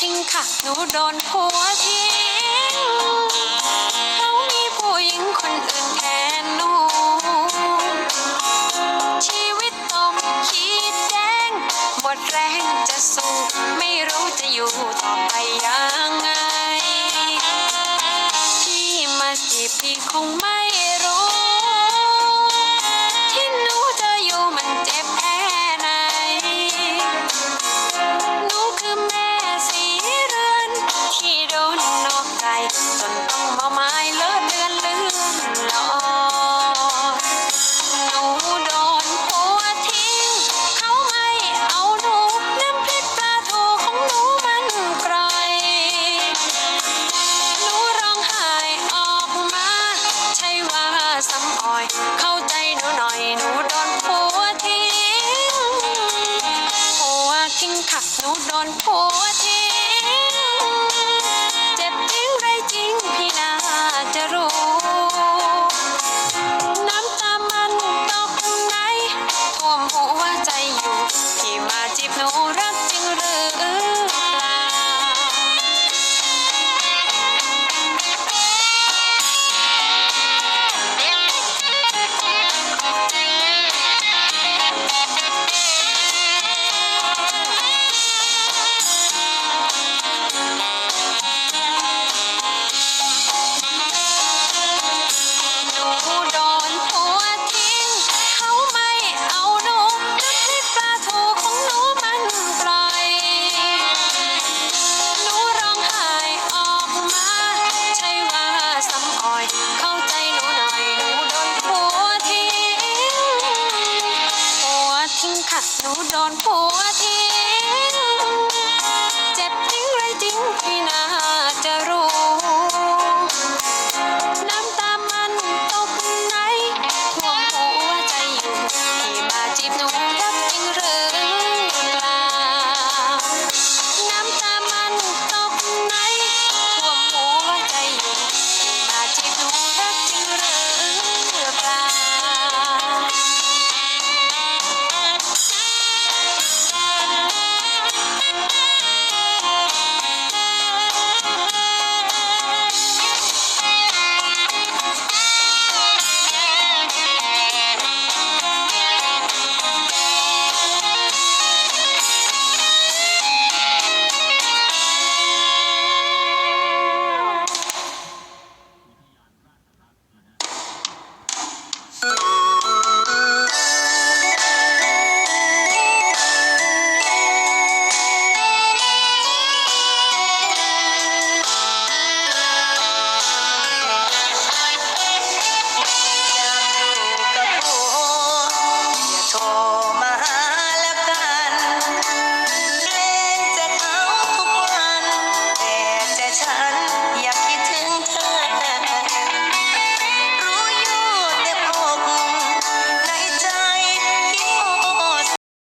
จริงค่ะ หนูโดนผัวทิ้งเขามีผู้หญิงคนอื่นแทนหนู ชีวิตต้องขีดแดง หมดแรงจะสู้ไม่รู้จะอยู่ต่อไปยังไงที่มาจีบพี่คงไม่ ซ้ำอ่อย เข้าใจหนูหน่อยหนูโดนผัวทิ้งผัวทิ้งค่ะหนูโดนผัวทิ้ง หนูโดนผัวทิ้ง